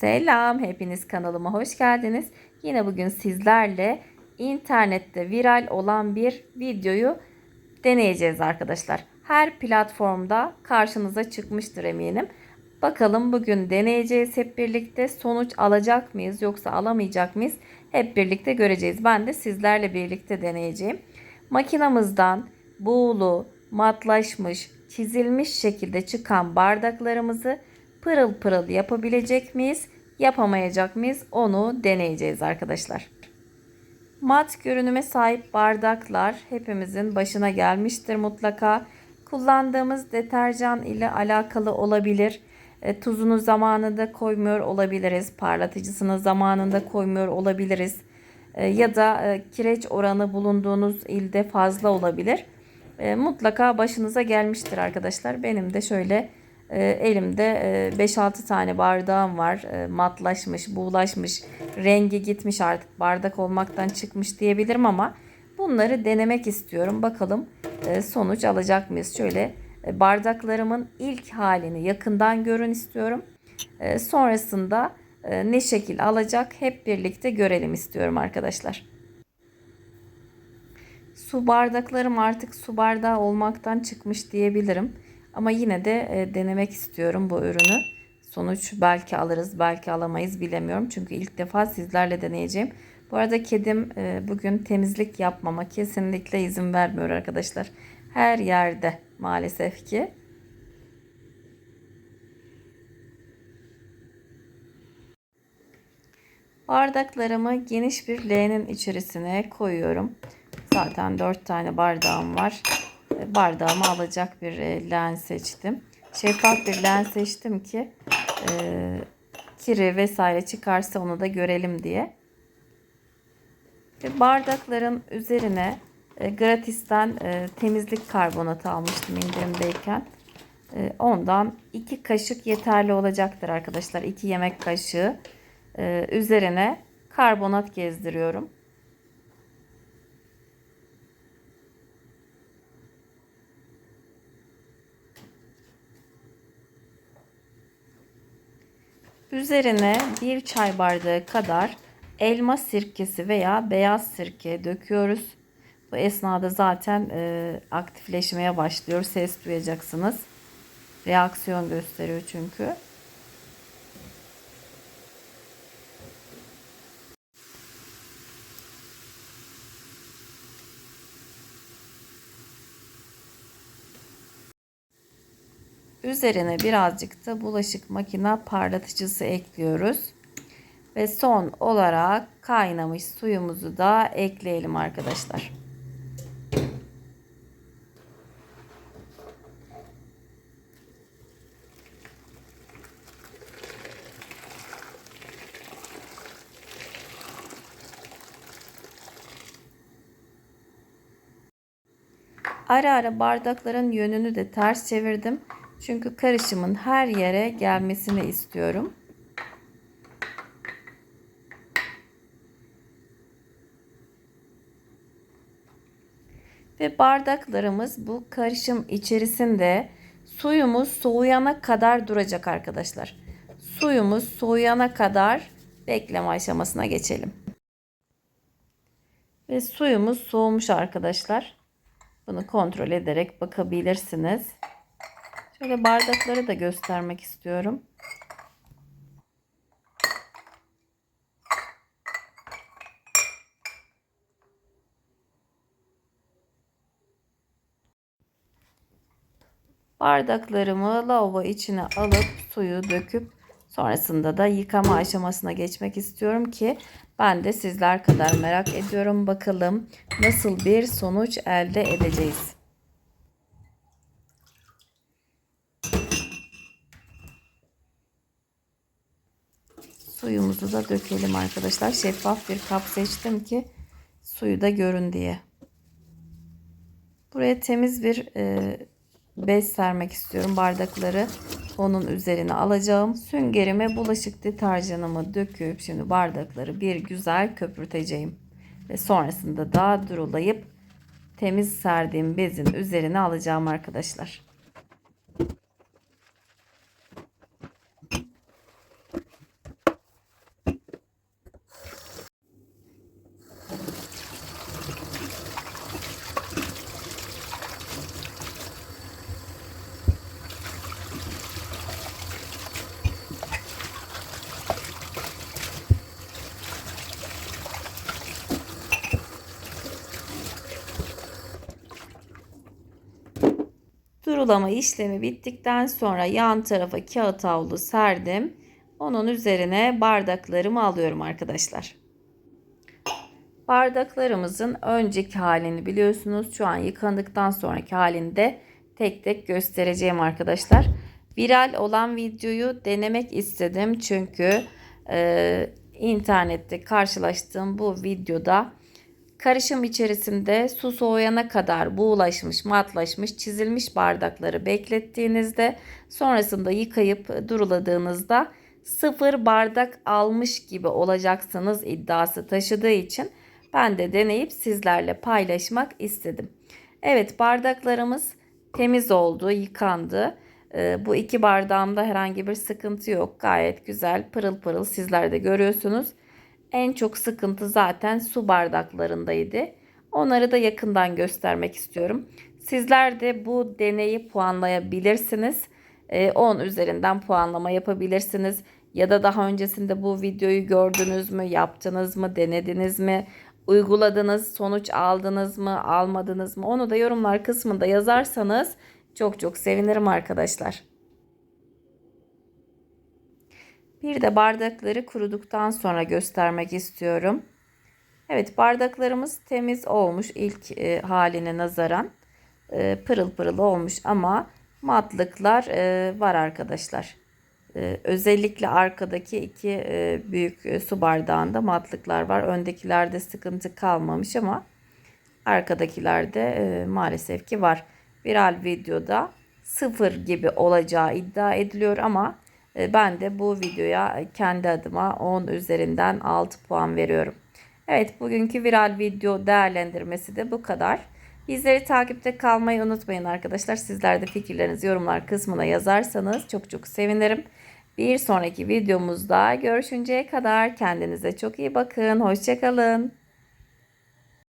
Selam, hepiniz kanalıma hoş geldiniz. Yine bugün sizlerle internette viral olan bir videoyu deneyeceğiz arkadaşlar. Her platformda karşınıza çıkmıştır eminim. Bakalım bugün deneyeceğiz hep birlikte. Sonuç alacak mıyız yoksa alamayacak mıyız? Hep birlikte göreceğiz. Ben de sizlerle birlikte deneyeceğim. Makinamızdan buğulu, matlaşmış, çizilmiş şekilde çıkan bardaklarımızı pırıl pırıl yapabilecek miyiz? Yapamayacak mıyız? Onu deneyeceğiz arkadaşlar. Mat görünüme sahip bardaklar hepimizin başına gelmiştir mutlaka. Kullandığımız deterjan ile alakalı olabilir. E, tuzunu zamanında koymuyor olabiliriz. Parlatıcısını zamanında koymuyor olabiliriz. E, ya da e, kireç oranı bulunduğunuz ilde fazla olabilir. E, mutlaka başınıza gelmiştir arkadaşlar. Benim de şöyle e, elimde e, 5-6 tane bardağım var. E, matlaşmış, buğulaşmış, rengi gitmiş artık bardak olmaktan çıkmış diyebilirim ama bunları denemek istiyorum. Bakalım e, sonuç alacak mıyız? Şöyle e, bardaklarımın ilk halini yakından görün istiyorum. E, sonrasında e, ne şekil alacak hep birlikte görelim istiyorum arkadaşlar. Su bardaklarım artık su bardağı olmaktan çıkmış diyebilirim. Ama yine de e, denemek istiyorum bu ürünü. Sonuç belki alırız, belki alamayız bilemiyorum. Çünkü ilk defa sizlerle deneyeceğim. Bu arada kedim e, bugün temizlik yapmama kesinlikle izin vermiyor arkadaşlar. Her yerde maalesef ki. Bardaklarımı geniş bir leğenin içerisine koyuyorum. Zaten 4 tane bardağım var. Bardağımı alacak bir e, leğen seçtim. Şeffaf bir leğen seçtim ki e, kiri vesaire çıkarsa onu da görelim diye. Ve bardakların üzerine e, gratisten e, temizlik karbonatı almıştım indirimdeyken. E, ondan 2 kaşık yeterli olacaktır arkadaşlar. 2 yemek kaşığı e, üzerine karbonat gezdiriyorum. Üzerine bir çay bardağı kadar elma sirkesi veya beyaz sirke döküyoruz. Bu esnada zaten e, aktifleşmeye başlıyor. Ses duyacaksınız. Reaksiyon gösteriyor çünkü. Üzerine birazcık da bulaşık makine parlatıcısı ekliyoruz. Ve son olarak kaynamış suyumuzu da ekleyelim arkadaşlar. Ara ara bardakların yönünü de ters çevirdim. Çünkü karışımın her yere gelmesini istiyorum. Ve bardaklarımız bu karışım içerisinde suyumuz soğuyana kadar duracak arkadaşlar. Suyumuz soğuyana kadar bekleme aşamasına geçelim. Ve suyumuz soğumuş arkadaşlar. Bunu kontrol ederek bakabilirsiniz. Şöyle bardakları da göstermek istiyorum. Bardaklarımı lavabo içine alıp suyu döküp sonrasında da yıkama aşamasına geçmek istiyorum ki ben de sizler kadar merak ediyorum bakalım nasıl bir sonuç elde edeceğiz. Suyumuzu da dökelim arkadaşlar. Şeffaf bir kap seçtim ki suyu da görün diye. Buraya temiz bir e, bez sermek istiyorum. Bardakları onun üzerine alacağım. Süngerime bulaşık deterjanımı döküp şimdi bardakları bir güzel köpürteceğim. Ve sonrasında da durulayıp temiz serdiğim bezin üzerine alacağım arkadaşlar. Durulama işlemi bittikten sonra yan tarafa kağıt havlu serdim. Onun üzerine bardaklarımı alıyorum arkadaşlar. Bardaklarımızın önceki halini biliyorsunuz. Şu an yıkandıktan sonraki halinde tek tek göstereceğim arkadaşlar. Viral olan videoyu denemek istedim. Çünkü e, internette karşılaştığım bu videoda karışım içerisinde su soğuyana kadar buğulaşmış, matlaşmış, çizilmiş bardakları beklettiğinizde sonrasında yıkayıp duruladığınızda sıfır bardak almış gibi olacaksınız iddiası taşıdığı için ben de deneyip sizlerle paylaşmak istedim. Evet bardaklarımız temiz oldu, yıkandı. Ee, bu iki bardağımda herhangi bir sıkıntı yok. Gayet güzel, pırıl pırıl sizler de görüyorsunuz. En çok sıkıntı zaten su bardaklarındaydı. Onları da yakından göstermek istiyorum. Sizler de bu deneyi puanlayabilirsiniz. 10 üzerinden puanlama yapabilirsiniz. Ya da daha öncesinde bu videoyu gördünüz mü, yaptınız mı, denediniz mi, uyguladınız, sonuç aldınız mı, almadınız mı? Onu da yorumlar kısmında yazarsanız çok çok sevinirim arkadaşlar. Bir de bardakları kuruduktan sonra göstermek istiyorum. Evet bardaklarımız temiz olmuş ilk e, haline nazaran. E, pırıl pırıl olmuş ama matlıklar e, var arkadaşlar. E, özellikle arkadaki iki e, büyük e, su bardağında matlıklar var. Öndekilerde sıkıntı kalmamış ama arkadakilerde e, maalesef ki var. Viral videoda sıfır gibi olacağı iddia ediliyor ama ben de bu videoya kendi adıma 10 üzerinden 6 puan veriyorum. Evet bugünkü viral video değerlendirmesi de bu kadar. Bizleri takipte kalmayı unutmayın arkadaşlar. Sizler de fikirlerinizi yorumlar kısmına yazarsanız çok çok sevinirim. Bir sonraki videomuzda görüşünceye kadar kendinize çok iyi bakın. Hoşçakalın.